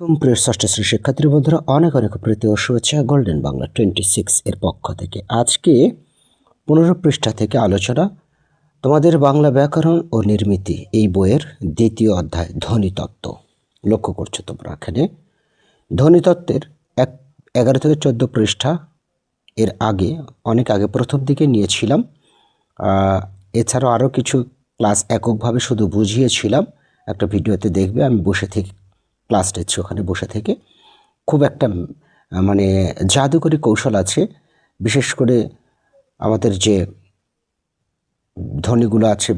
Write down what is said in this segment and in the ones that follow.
প্রিয় ষষ্ঠ শ্রেণির শিক্ষার্থী বন্ধুরা, অনেক অনেক প্রীতি ও শুভেচ্ছা গোল্ডেন বাংলা টোয়েন্টি সিক্স এর পক্ষ থেকে। আজকে পনেরো পৃষ্ঠা থেকে আলোচনা, তোমাদের বাংলা ব্যাকরণ ও নির্মিতি এই বইয়ের দ্বিতীয় অধ্যায় ধ্বনিতত্ত্ব লক্ষ্য করছ তোমরা এখানে? ধ্বনিতত্ত্বের এক, এগারো থেকে চোদ্দ পৃষ্ঠা এর আগে, অনেক আগে প্রথম দিকে নিয়েছিলাম। এছাড়াও আরও কিছু ক্লাস এককভাবে শুধু বুঝিয়েছিলাম। একটা ভিডিওতে দেখবে, আমি বসে থেকে ক্লাস নিচ্ছি ওখানে বসে থেকে। খুব একটা মানে জাদুকরী কৌশল আছে। বিশেষ করে আমাদের যে ধ্বনিগুলো আছে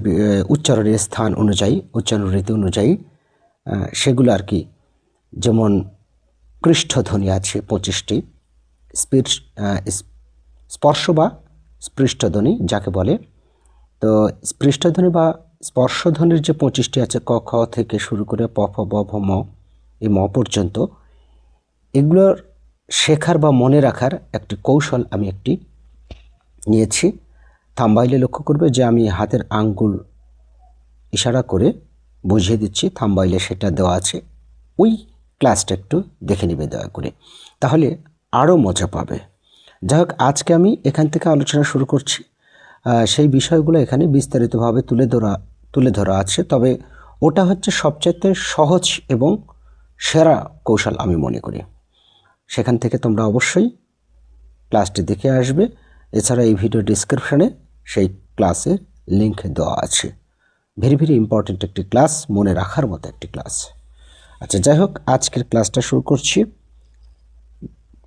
উচ্চারণের স্থান অনুযায়ী, উচ্চারণ রীতি অনুযায়ী সেগুলো আর কি। যেমন পৃষ্ঠধ্বনি আছে পঁচিশটি, স্পির স্পর্শ বা স্পৃষ্টধ্বনি যাকে বলে। তো স্পৃষ্টধ্বনি বা স্পর্শধ্বনির যে পঁচিশটি আছে, ক, খ থেকে শুরু করে প, ফ, ব, ভ, ম এই ম পর্যন্ত, এগুলোর শেখার বা মনে রাখার একটি কৌশল আমি একটি নিয়েছি। থাম্বাইলে লক্ষ্য করবে যে আমি হাতের আঙ্গুল ইশারা করে বুঝিয়ে দিচ্ছি, থাম্বাইলে সেটা দেওয়া আছে। ওই ক্লাসটা একটু দেখে নেবে দয়া করে। তাহলে আরও মজা পাবে। যাই হোক, আজকে আমি এখান থেকে আলোচনা শুরু করছি। সেই বিষয়গুলো এখানে বিস্তারিতভাবে তুলে ধরা তুলে ধরা আছে। তবে ওটা হচ্ছে সবচাইতে সহজ এবং সেরা কৌশল আমি মনে করি। সেখান থেকে তোমরা অবশ্যই ক্লাসটি দেখে আসবে। এছাড়া এই ভিডিও ডিসক্রিপশানে সেই ক্লাসের লিংক দেওয়া আছে। ভেরি ভেরি ইম্পর্ট্যান্ট একটি ক্লাস মনে রাখার মতো একটি ক্লাস আচ্ছা যাই হোক, আজকের ক্লাসটা শুরু করছি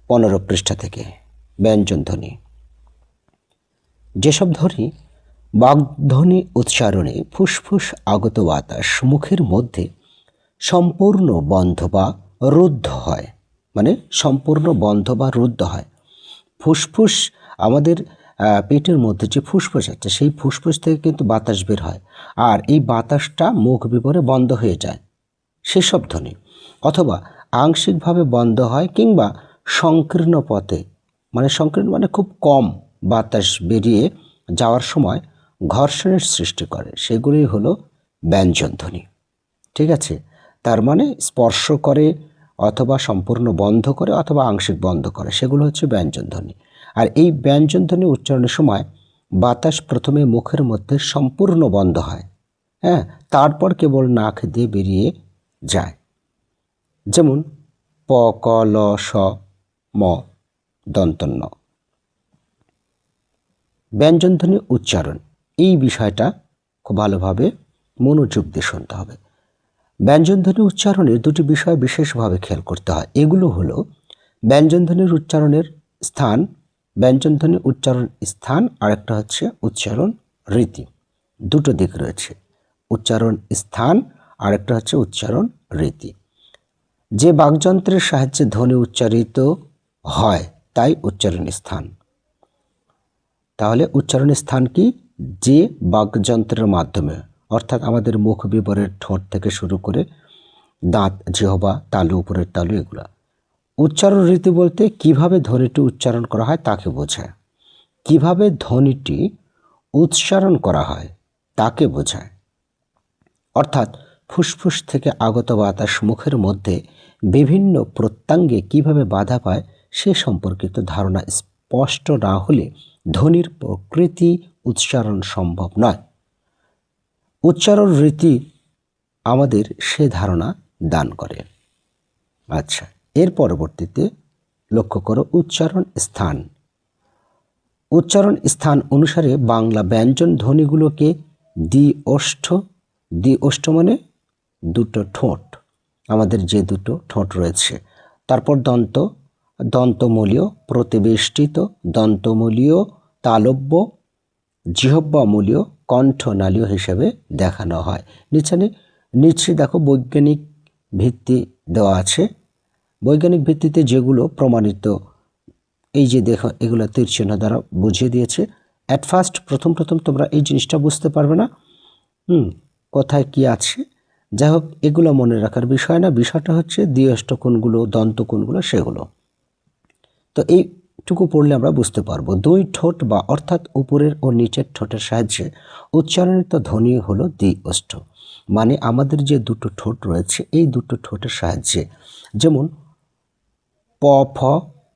পনেরো পৃষ্ঠা থেকে। ব্যঞ্জন ধ্বনি। যেসব ধ্বনি বাগধ্বনি উচ্চারণে ফুসফুস আগত বাতাস মুখের মধ্যে সম্পূর্ণ বন্ধ বা রুদ্ধ হয়। মানে সম্পূর্ণ বন্ধ বা রুদ্ধ হয়। ফুসফুস আমাদের পেটের মধ্যে যে ফুসফুস আছে, সেই ফুসফুস থেকে কিন্তু বাতাস বের হয়। আর এই বাতাসটা মুখ বিপরে বন্ধ হয়ে যায়। সেসব ধ্বনি। অথবা আংশিকভাবে বন্ধ হয় কিংবা সংকীর্ণ পথে মানে সংকীর্ণ মানে খুব কম বাতাস বেরিয়ে যাওয়ার সময় ঘর্ষণের সৃষ্টি করে। সেগুলি হলো ব্যঞ্জন ধ্বনি। ঠিক আছে? তার মানে স্পর্শ করে অথবা সম্পূর্ণ বন্ধ করে অথবা আংশিক বন্ধ করে। সেগুলো হচ্ছে ব্যঞ্জন ধ্বনি। আর এই ব্যঞ্জন ধ্বনি উচ্চারণের সময় বাতাস প্রথমে মুখের মধ্যে সম্পূর্ণ বন্ধ হয়। হ্যাঁ তারপর কেবল নাক দিয়ে বেরিয়ে যায়। যেমন, প, ক, ল, স, ম, দন্তন্য। ব্যঞ্জনধ্বনি উচ্চারণ। এই বিষয়টা খুব ভালোভাবে মনোযোগ দিয়ে শুনতে হবে। ব্যঞ্জনধ্বনি উচ্চারণের দুটি বিষয় বিশেষভাবে খেয়াল করতে হয়। এগুলো হলো ব্যঞ্জনধ্বনির উচ্চারণের স্থান, ব্যঞ্জনধ্বনি উচ্চারণ স্থান, আর একটা হচ্ছে উচ্চারণ রীতি। দুটো দিক রয়েছে, উচ্চারণ স্থান আর একটা হচ্ছে উচ্চারণ রীতি। যে বাকযন্ত্রের সাহায্যে ধ্বনি উচ্চারিত হয়, তাই উচ্চারণ স্থান। তাহলে উচ্চারণ স্থান কি? যে বাকযন্ত্রের মাধ্যমে অর্থাৎ আমাদের মুখ বিবরের ঠোঁট থেকে শুরু করে দাঁত, জিহবা, তালু, উপরের তালু, এগুলা। উচ্চারণ রীতি বলতে কীভাবে ধ্বনিটি উচ্চারণ করা হয় তাকে বোঝায়। কীভাবে ধ্বনিটি উচ্চারণ করা হয় তাকে বোঝায়। অর্থাৎ ফুসফুস থেকে আগত বাতাস মুখের মধ্যে বিভিন্ন প্রত্যাঙ্গে কীভাবে বাধা পায় সে সম্পর্কিত ধারণা স্পষ্ট না হলে ধ্বনির প্রকৃতি উচ্চারণ সম্ভব নয়। উচ্চারণ রীতি আমাদের সে ধারণা দান করে। আচ্ছা এর পরবর্তীতে লক্ষ্য করো উচ্চারণ স্থান। উচ্চারণ স্থান অনুসারে বাংলা ব্যঞ্জন ধ্বনিগুলোকে দ্বি ওষ্ঠ দ্বি ওষ্ঠ মানে দুটো ঠোঁট। আমাদের যে দুটো ঠোঁট রয়েছে, তারপর দন্ত, দন্তমূলীয়, প্রতিবেষ্টিত, দন্তমূলীয়, তালব্য জিহব্বামূলীয় কণ্ঠনালীয় হিসেবে দেখানো হয়। নিচে নিচে দেখো বৈজ্ঞানিক ভিত্তি দেওয়া আছে। বৈজ্ঞানিক ভিত্তিতে যেগুলো প্রমাণিত, এই যে দেখো, এগুলো তীর দ্বারা বুঝিয়ে দিয়েছে। অ্যাট ফার্স্ট প্রথম প্রথম তোমরা এই জিনিসটা বুঝতে পারবে না। হুম, কোথায় কি আছে? যাই হোক, এগুলো মনে রাখার বিষয় না। বিষয়টা হচ্ছে দ্বিয়ষ্ট কোণগুলো, দন্ত কোণগুলো, সেগুলো। তো এইটুকু পড়লে আমরা বুঝতে পারব। দুই ঠোঁট বা অর্থাৎ উপরের ও নিচের ঠোঁটের সাহায্যে উচ্চারণিত ধ্বনি হলো দ্বি ওষ্ঠ মানে আমাদের যে দুটো ঠোঁট রয়েছে, এই দুটো ঠোঁটের সাহায্যে। যেমন প, ফ,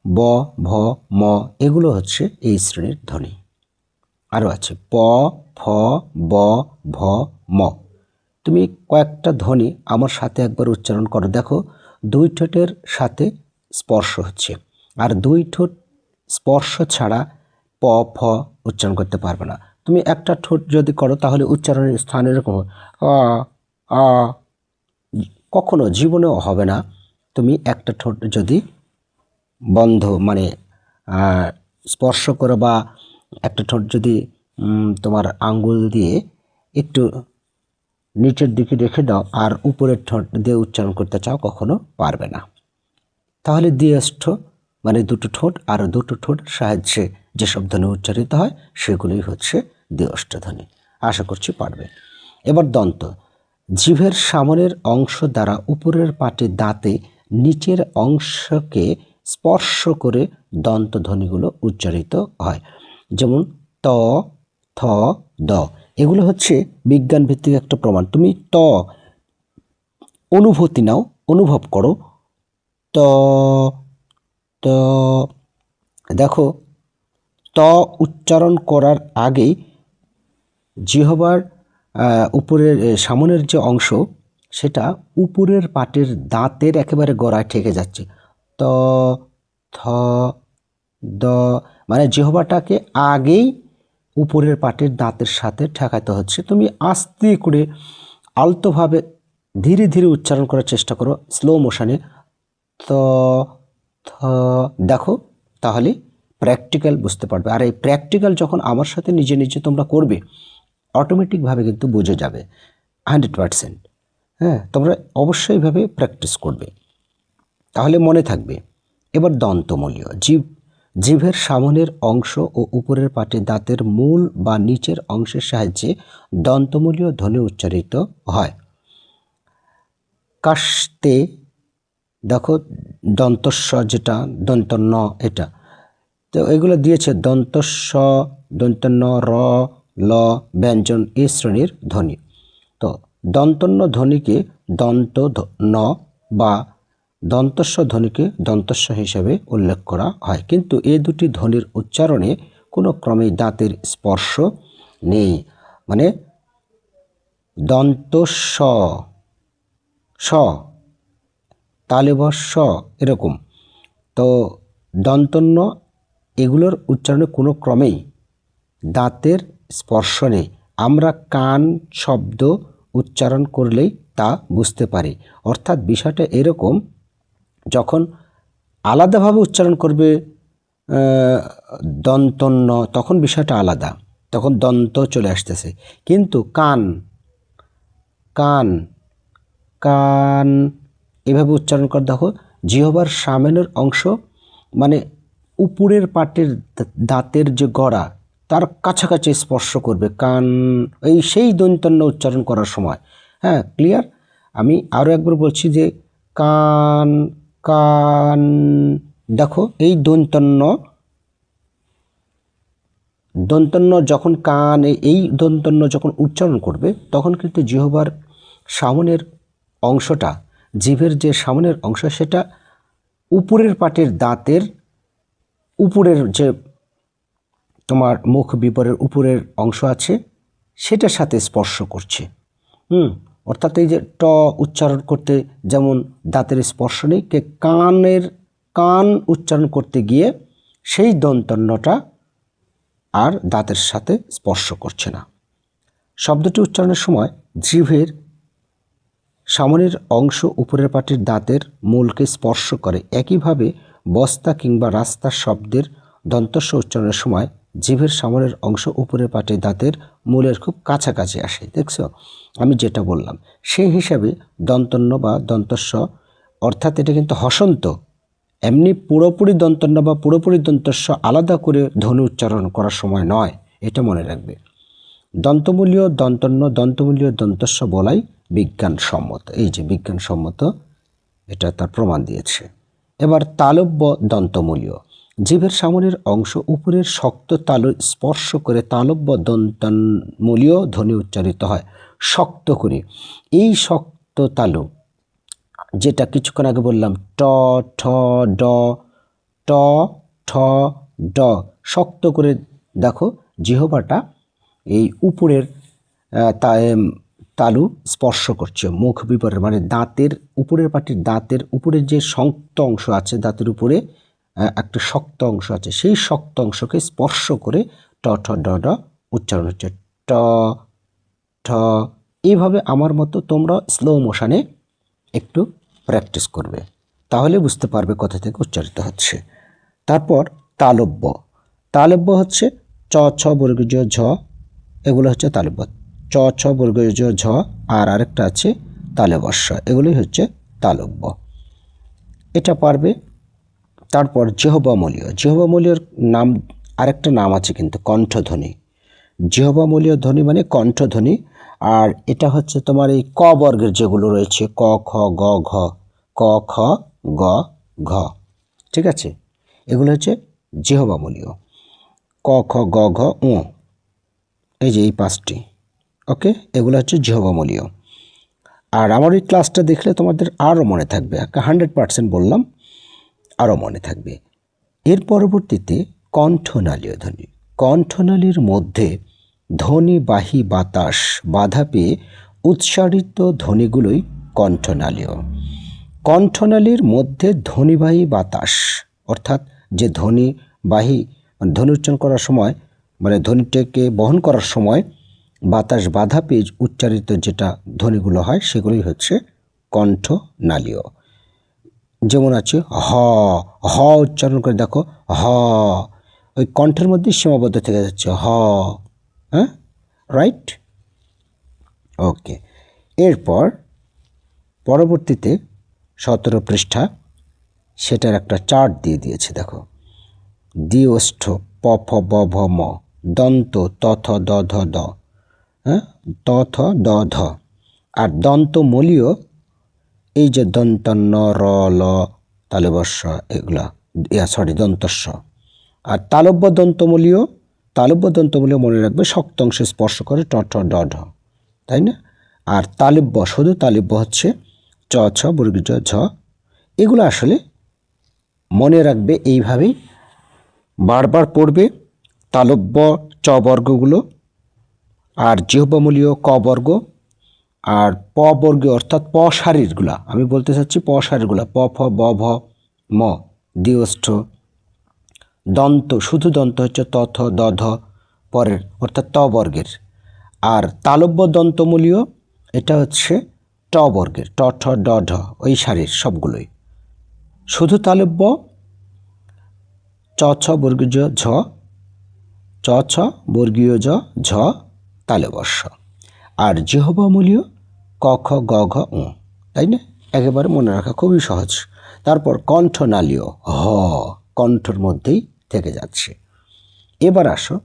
ব, ভ, ম, এগুলো হচ্ছে এই শ্রেণির ধ্বনি। আরও আছে, প, ফ, ব, ভ, ম। তুমি কয়েকটা ধ্বনি আমার সাথে একবার উচ্চারণ করো। দেখো, দুই ঠোঁটের সাথে স্পর্শ হচ্ছে, আর দুই ঠোঁট স্পর্শ ছাড়া প, ফ উচ্চারণ করতে পারবে না। তুমি একটা ঠোঁট যদি করো, তাহলে উচ্চারণের স্থান এরকম আ আ কখনো জীবনেও হবে না। তুমি একটা ঠোঁট যদি বন্ধ মানে স্পর্শ করো বা একটা ঠোঁট যদি তোমার আঙ্গুল দিয়ে একটু নিচের দিকে রেখে দাও আর উপরের ঠোঁট দিয়ে উচ্চারণ করতে চাও, কখনো পারবে না। তাহলে দ্বিয়ষ্ঠ মানে দুটো ঠোঁট আর দুটো ঠোঁটের সাহায্যে যেসব ধ্বনি উচ্চারিত হয়, সেগুলোই হচ্ছে দ্বিয়ষ্ঠ ধ্বনি আশা করছি পারবে। এবার দন্ত। জিভের সামনের অংশ দ্বারা উপরের পাটে দাঁতে নিচের অংশকে স্পর্শ করে দন্ত ধ্বনিগুলো উচ্চারিত হয়। যেমন ত, থ, দ। এগুলো হচ্ছে বিজ্ঞান ভিত্তিক একটা প্রমাণ। তুমি ত অনুভূতি নাও, অনুভব করো। ত ত দেখো, ত উচ্চারণ করার আগেই জিহবার উপরের সামনের যে অংশ, সেটা উপরের পাটের দাঁতের একেবারে গড়ায় ঠেকে যাচ্ছে। ত, থ, দ মানে জিহবাটাকে আগেই উপরের পাটের দাঁতের সাথে ঠেকাতে হচ্ছে। তুমি আস্তে করে আলতোভাবে ধীরে ধীরে উচ্চারণ করার চেষ্টা করো স্লো মোশনে ত দেখো, তাহলে প্র্যাকটিক্যাল বুঝতে পারবে। আর এই প্র্যাকটিক্যাল যখন আমার সাথে নিজে নিজে তোমরা করবে অটোমেটিকভাবে কিন্তু বুঝে যাবে হান্ড্রেড পারসেন্ট হ্যাঁ তোমরা অবশ্যই এইভাবে প্র্যাকটিস করবে। তাহলে মনে থাকবে, এবার দন্তমূলীয়। জীব জিভের সামনের অংশ ও উপরের পাটে দাঁতের মূল বা নিচের অংশের সাহায্যে দন্তমূলীয় ধ্বনি উচ্চারিত হয়। কাশতে দেখো দন্তস্ব যেটা দন্ত ন এটা। তো এগুলো দিয়েছে দন্তস্ব, দন্তন্য, র, ল, ব্যঞ্জন এই শ্রেণির ধ্বনি। তো দন্তন্য ধ্বনিকে দন্ত ন বা দন্তস্ব ধ্বনিকে দন্তস্ব হিসেবে উল্লেখ করা হয়। কিন্তু এই দুটি ধ্বনির উচ্চারণে কোনো ক্রমেই দাঁতের স্পর্শ নেই। মানে দন্তস্ব, স তালেব স এরকম। তো দন্তন্য এগুলোর উচ্চারণে কোনো ক্রমেই দাঁতের স্পর্শ নেই। আমরা কান, শব্দ উচ্চারণ করলেই তা বুঝতে পারি। অর্থাৎ বিষয়টা এরকম, যখন আলাদাভাবে উচ্চারণ করবে দন্তন্য, তখন বিষয়টা আলাদা, তখন দন্ত চলে আসতেছে। কিন্তু কান কান কান এভাবে উচ্চারণ কর, দেখো, জিহবার সামনের অংশ মানে উপরের পাটের দাঁতের যে গড়া, তার কাছাকাছি স্পর্শ করবে। কান, এই সেই দন্তন্য উচ্চারণ করার সময়। হ্যাঁ ক্লিয়ার? আমি আরও একবার বলছি যে, কান কান। দেখো, এই দন্তন্য দন্তন্য যখন কান, এই দন্তন্য যখন উচ্চারণ করবে, তখন কিন্তু জিহবার সামনের অংশটা জিভের যে সামনের অংশ, সেটা উপরের পাটের দাঁতের উপরের যে তোমার মুখ বিপরের উপরের অংশ আছে, সেটার সাথে স্পর্শ করছে। হুম, অর্থাৎ এই যে ট উচ্চারণ করতে যেমন দাঁতের স্পর্শ নেই, কে কানের কান উচ্চারণ করতে গিয়ে সেই দন্তন্যটা আর দাঁতের সাথে স্পর্শ করছে না। শব্দটি উচ্চারণের সময় জিভের সামনের অংশ উপরের পাটির দাঁতের মূলকে স্পর্শ করে। একইভাবে বস্তা কিংবা রাস্তার শব্দের দন্তস্ব উচ্চারণের সময় জিভের সামনের অংশ উপরের পাটির দাঁতের মূলের খুব কাছাকাছি আসে। দেখছ? আমি যেটা বললাম সেই হিসাবে দন্তন্য বা দন্তস্ব, অর্থাৎ এটা কিন্তু হসন্ত, এমনি পুরোপুরি দন্তন্য বা পুরোপুরি দন্তস্ব আলাদা করে ধ্বনি উচ্চারণ করার সময় নয়, এটা মনে রাখবে। দন্তমূলীয় দন্তন্য, দন্তমূলীয় দন্তস্ব বলাই বিজ্ঞানসম্মত। এই যে বিজ্ঞানসম্মত, এটা তার প্রমাণ দিয়েছে। এবার তালব্য দন্তমূলীয়। জিভের সামনের অংশ উপরের শক্ত তালু স্পর্শ করে তালব্য দন্তমূলীয় ধ্বনি উচ্চারিত হয়, শক্ত করে। এই শক্ত তালু, যেটা কিছুক্ষণ আগে বললাম, ট, ঠ, ড, ট, ঠ, ড, শক্ত করে দেখো, জিহবাটা এই উপরের তা তালু স্পর্শ করছে। মুখ বিপরের মানে দাঁতের উপরের পাটির, দাঁতের উপরের যে শক্ত অংশ আছে, দাঁতের উপরে একটা শক্ত অংশ আছে, সেই শক্ত অংশকে স্পর্শ করে ট, ঠ, ড ড উচ্চারণ হচ্ছে। ট, ঠ, এইভাবে আমার মতো তোমরা স্লো মোশনে একটু প্র্যাকটিস করবে। তাহলে বুঝতে পারবে কোথা থেকে উচ্চারিত হচ্ছে। তারপর তালব্য। তালব্য হচ্ছে চ, ছ বর্গজ ঝ, এগুলো হচ্ছে তালব্য। চ, ছ বর্গজ ঝ, আর আরেকটা আছে তালেবর্ষ এগুলোই হচ্ছে তালব্য। এটা পারবে। তারপর জেহবামলীয়। জেহবামলীয়র নাম, আরেকটা নাম আছে কিন্তু কণ্ঠধ্বনি। জেহবামলীয় ধ্বনি মানে কণ্ঠধ্বনি। আর এটা হচ্ছে তোমার এই ক বর্গের যেগুলো রয়েছে, ক, খ, গ, ঘ। ক, খ, গ, ঘ। ঠিক আছে? এগুলো হচ্ছে জেহবামলীয়। ক, খ, গ, ঘ উ এই যে এই পাঁচটি। ওকে এগুলো হচ্ছে জেহবামলীয় আর আমার এই ক্লাসটা দেখলে তোমাদের আরও মনে থাকবে। হান্ড্রেড পার্সেন্ট বললাম, আরও মনে থাকবে। এর পরবর্তীতে কণ্ঠনালীয় ধ্বনি। কণ্ঠনালীর মধ্যে ধ্বনিবাহী বাতাস বাধা পেয়ে উৎসারিত ধ্বনিগুলোই কণ্ঠনালীয়। কণ্ঠনালীর মধ্যে ধ্বনিবাহী বাতাস, অর্থাৎ যে ধ্বনিবাহী ধ্বনি উচ্চারণ করার সময় মানে ধ্বনিটাকে বহন করার সময় বাতাস বাধা পেয়ে উচ্চারিত যেটা ধ্বনিগুলো হয়, সেগুলোই হচ্ছে কণ্ঠ নালীয়। যেমন আছে হ হ উচ্চারণ করে দেখো, হ। ওই কণ্ঠের মধ্যে সীমাবদ্ধ থেকে যাচ্ছে হ। হ্যাঁ? রাইট ওকে এরপর পরবর্তীতে সতেরো পৃষ্ঠা, সেটার একটা চার্ট দিয়ে দিয়েছে, দেখো। দিওষ্ঠ প, ফ, ব, ভ, ম, দন্ত তথ দ, ধ, দ। হ্যাঁ? ত থ দ ধ আর দন্তমূলীয়, এই যে দন্ত ন র, ল তালবস্য এগুলা, ইয়া সরি দন্তস্ব আর তালব্য দন্তমূলীয় তালব্য দন্তমূলীয় মনে রাখবে শক্ত অংশে স্পর্শ করে ট, ঠ, ড, ঢ, তাই না? আর তালিব্য, শুধু তালিব্য হচ্ছে চ, ছ বর্গীজ ঝ। এগুলো আসলে মনে রাখবে এইভাবেই বারবার পড়বে তালব্য, চ বর্গগুলো। আর জিহ্বমূলীয় ক বর্গ আর প বর্গীয় অর্থাৎ প সারিরগুলা। আমি বলতে চাচ্ছি প সারিরগুলা। প, ফ, ব, ভ, ম দিওষ্ঠ দন্ত। শুধু দন্ত হচ্ছে ত, থ, দ, ধ পরের, অর্থাৎ ত বর্গের। আর তালব্য দন্তমূলীয়, এটা হচ্ছে ট বর্গের। ট, ঠ, ড, ঢ, ওই সারির সবগুলোই। শুধু তালব্য, চ, ছ বর্গীয় ঝ, চ, ছ বর্গীয় জ ঝ তালেবর্ষ আর জিহবামূলীয় ক, খ, গ, ঘ, উ, তাই না? একেবারে মনে রাখা খুবই সহজ। তারপর কণ্ঠনালীয় হ, কণ্ঠর মধ্যেই থেকে যাচ্ছে। এবার আসো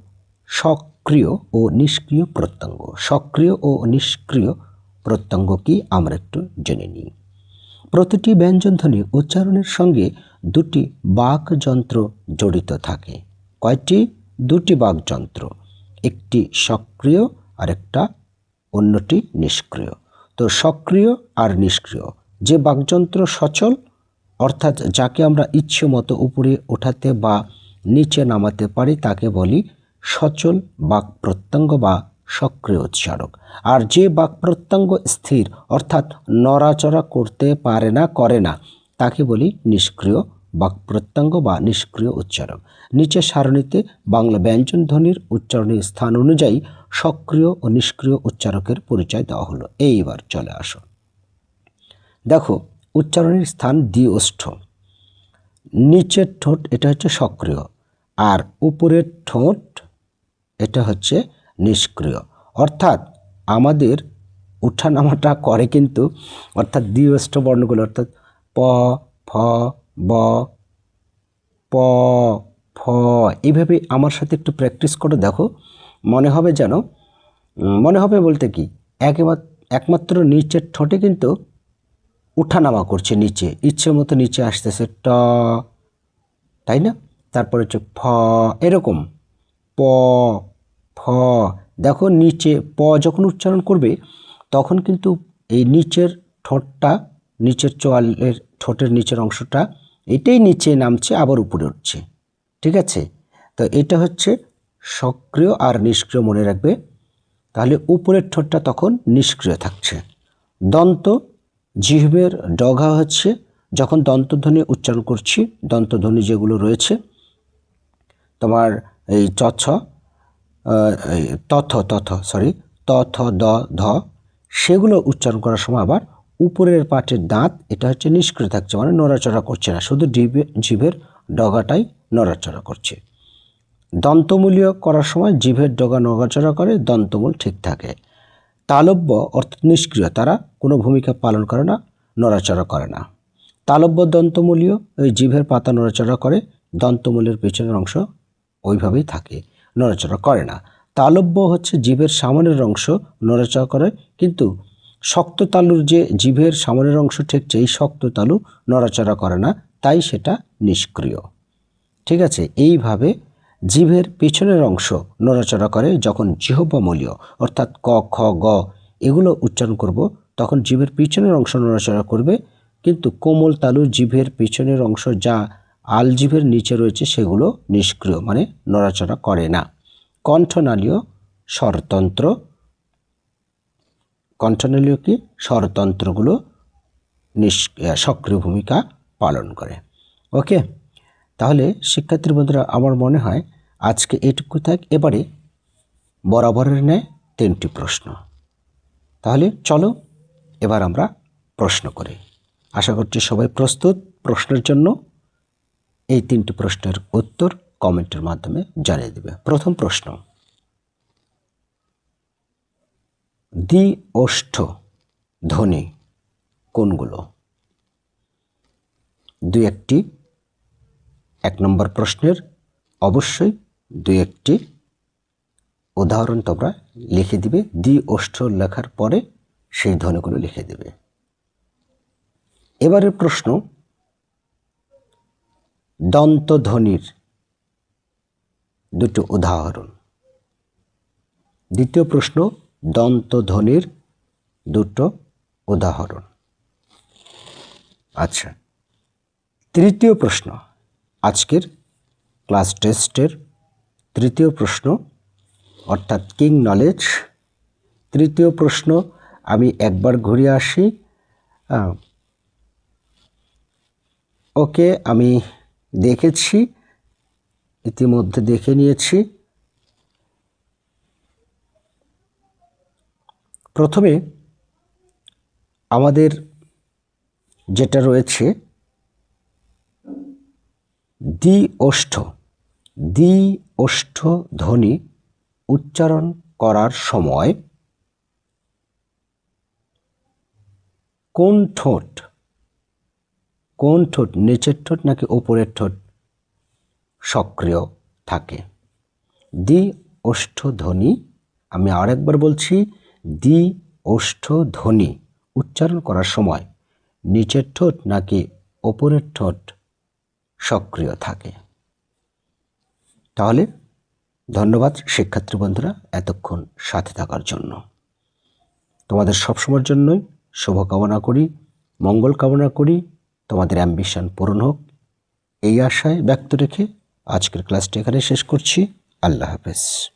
সক্রিয় ও নিষ্ক্রিয় প্রত্যঙ্গ। সক্রিয় ও নিষ্ক্রিয় প্রত্যঙ্গ কি? আমরা একটু জেনে নিই। প্রতিটি ব্যঞ্জনধ্বনি উচ্চারণের সঙ্গে দুটি বাকযন্ত্র জড়িত থাকে। কয়টি? দুটি বাকযন্ত্র। একটি সক্রিয় আর একটা অন্যটি নিষ্ক্রিয়। তো সক্রিয় আর নিষ্ক্রিয়, যে বাকযন্ত্র সচল, অর্থাৎ যাকে আমরা ইচ্ছে মতো উপরে ওঠাতে বা নিচে নামাতে পারি, তাকে বলি সচল বাক প্রত্যঙ্গ বা সক্রিয় উচ্চারক আর যে বাক প্রত্যঙ্গ স্থির, অর্থাৎ নড়াচড়া করতে পারে না, করে না, তাকে বলি নিষ্ক্রিয় বাক প্রত্যঙ্গ বা নিষ্ক্রিয় উচ্চারক। নিচে সারণীতে বাংলা ব্যঞ্জন ধ্বনির উচ্চারণের স্থান অনুযায়ী সক্রিয় ও নিষ্ক্রিয় উচ্চারকের পরিচয় দেওয়া হলো। এইবার চলে আসো। দেখো, উচ্চারণের স্থান দ্বিওষ্ঠ নিচের ঠোঁট, এটা হচ্ছে সক্রিয়। আর উপরের ঠোঁট, এটা হচ্ছে নিষ্ক্রিয়। অর্থাৎ আমাদের উঠানামাটা করে কিন্তু, অর্থাৎ দ্বিওষ্ঠ বর্ণগুলো, অর্থাৎ প, ফ ব, প, ফ, এইভাবে আমার সাথে একটু প্র্যাকটিস করে, দেখো। মনে হবে যেন মনে হবে বলতে কি একেমাত্র একমাত্র নিচের ঠোঁটে কিন্তু উঠানামা করছে নিচে, ইচ্ছে মতো নিচে আসতেছে ট, তাই না? তারপর হচ্ছে ফ, এরকম। প, ফ, দেখো নিচে প যখন উচ্চারণ করবে, তখন কিন্তু এই নিচের ঠোঁটটা, নিচের চোয়ালের ঠোঁটের নিচের অংশটা এটাই নিচে নামছে, আবার উপরে উঠছে। ঠিক আছে? তো এটা হচ্ছে সক্রিয় আর নিষ্ক্রিয় মনে রাখবে। তাহলে উপরের ঠোঁটটা তখন নিষ্ক্রিয় থাকছে। দন্ত জিহ্বের ডগা হচ্ছে, যখন দন্তধ্বনি উচ্চারণ করছি, দন্তধ্বনি যেগুলো রয়েছে, তোমার এই চ, ছ তথ তথ সরি তথ, দ, ধ, সেগুলো উচ্চারণ করার সময় আবার উপরের পাটের দাঁত, এটা হচ্ছে নিষ্ক্রিয় থাকছে মানে নড়াচড়া করছে না, শুধু জিভে জিভের ডগাটাই নড়াচড়া করছে। দন্তমূলীয় করার সময় জিভের ডগা নড়াচড়া করে, দন্তমূল ঠিক থাকে। তালব্য, অর্থাৎ নিষ্ক্রিয়, তারা কোনো ভূমিকা পালন করে না, নড়াচড়া করে না। তালব্য দন্তমূলীয় ওই জিভের পাতা নড়াচড়া করে, দন্তমূলের পেছনের অংশ ওইভাবেই থাকে, নড়াচড়া করে না। তালব্য হচ্ছে জিভের সামনের অংশ নড়াচড়া করে, কিন্তু শক্ত তালুর যে জিভের সামনের অংশ ঠেকছে, এই শক্ত তালু নড়াচড়া করে না, তাই সেটা নিষ্ক্রিয়। ঠিক আছে, এইভাবে জিভের পেছনের অংশ নড়াচড়া করে যখন জিহ্বমূলীয়, অর্থাৎ ক, খ, গ এগুলো উচ্চারণ করব, তখন জিভের পিছনের অংশ নড়াচড়া করবে, কিন্তু কোমল তালু জিভের পিছনের অংশ যা আল জিভের নিচে রয়েছে সেগুলো নিষ্ক্রিয় মানে নড়াচড়া করে না। কণ্ঠনালীয় স্বরতন্ত্র কণ্ঠনালীয় স্বরতন্ত্রগুলো সক্রিয় ভূমিকা পালন করে। ওকে, তাহলে শিক্ষার্থী বন্ধুরা, আমার মনে হয় আজকে এটুকু থাক। এবারে বরাবরের ন্যায় তিনটি প্রশ্ন। তাহলে চলো, এবার আমরা প্রশ্ন করি। আশা করছি সবাই প্রস্তুত। প্রশ্নের জন্য এই তিনটি প্রশ্নের উত্তর কমেন্টের মাধ্যমে জানিয়ে দেবে। প্রথম প্রশ্ন দ্বি ওষ্ঠ ধ্বনি কোনগুলো? দু একটি এক নম্বর প্রশ্নের, অবশ্যই দু একটি উদাহরণ তোমরা লিখে দিবে দ্বি ওষ্ঠ লেখার পরে সেই ধ্বনিগুলো লিখে দেবে। এবারের প্রশ্ন দন্তধ্বনির দুটো উদাহরণ। দ্বিতীয় প্রশ্ন দন্তধ্বনির দুটো উদাহরণ। আচ্ছা তৃতীয় প্রশ্ন। আজকের ক্লাস টেস্টের তৃতীয় প্রশ্ন, অর্থাৎ কিং নলেজ। তৃতীয় প্রশ্ন, আমি একবার ঘুরে আসি। ওকে আমি দেখেছি, ইতিমধ্যে দেখে নিয়েছি। প্রথমে আমাদের যেটা রয়েছে দ্বি ওষ্ঠ দ্বি ওষ্ঠ ধ্বনি উচ্চারণ করার সময় কোন ঠোঁট কোন ঠোঁট, নিচের ঠোঁট নাকি ওপরের ঠোঁট সক্রিয় থাকে? দ্বি ওষ্ঠ ধ্বনি, আমি আরেকবার বলছি দ্বি ওষ্ঠ ধ্বনি উচ্চারণ করার সময় নিচের ঠোঁট নাকি ওপরের ঠোঁট সক্রিয় থাকে। তাহলে ধন্যবাদ শিক্ষার্থী বন্ধুরা এতক্ষণ সাথে থাকার জন্য। তোমাদের সবসময়ের জন্যই শুভকামনা করি, মঙ্গল কামনা করি, তোমাদের অ্যাম্বিশন পূরণ হোক। এই আশায় ব্যক্ত রেখে আজকের ক্লাসটি এখানে শেষ করছি। আল্লাহ হাফেজ।